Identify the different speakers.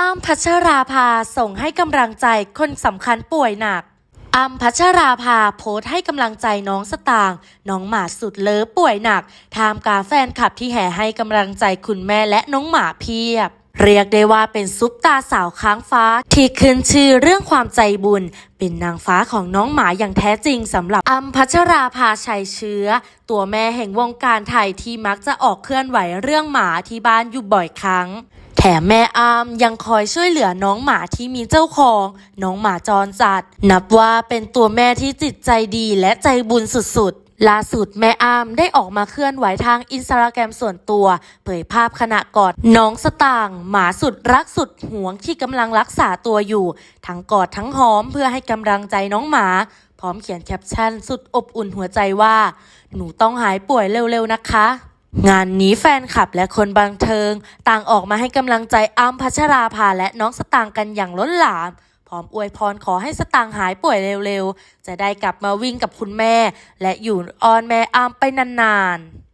Speaker 1: อ้ำพัชราภาส่งให้กำลังใจคนสำคัญป่วยหนักอ้ำพัชราภาโพสต์ให้กำลังใจน้องสตางค์น้องหมาสุดเลิฟป่วยหนักท่ามกลางแฟนคลับที่แห่ให้กำลังใจคุณแม่และน้องหมาเพียบ เรียกได้ว่าเป็นซุปตาสาวค้างฟ้า ที่ขึ้นชื่อเรื่องความใจบุญ เป็นนางฟ้าของน้องหมาอย่างแท้จริงสำหรับอ้ำพัชราภาชัยเชื้อ ตัวแม่แห่งวงการไทยที่มักจะออกเคลื่อนไหวเรื่องหมาที่บ้านอยู่บ่อยครั้ง มแม่อามยังคอยช่วยเหลือน้องหมาที่มีเจ้าของ น้องหมาจรจัด นับว่าเป็นตัวแม่ที่จิตใจดีและใจบุญสุดๆล่าสุดแม่อามได้ออกมาเคลื่อนไหวทางอินสตาแกรมส่วนตัว เผยภาพขณะกอดน้องสตางค์หมาสุดรักสุดห่วงที่กำลังรักษาตัวอยู่ ทั้งกอดทั้งหอมเพื่อให้กำลังใจน้องหมา พร้อมเขียนแคปชั่นสุดอบอุ่นหัวใจว่า หนูต้องหายป่วยเร็วๆนะคะ งานนี้แฟนคลับและคนบันเทิง ต่างออกมาให้กำลังใจอ้ำพัชราภาและน้องสตางค์กันอย่างล้นหลาม พร้อมอวยพรขอให้สตางค์หายป่วยเร็วๆ จะได้กลับมาวิ่งกับคุณแม่ และอยู่ออนแม่อ้ำไปนานๆ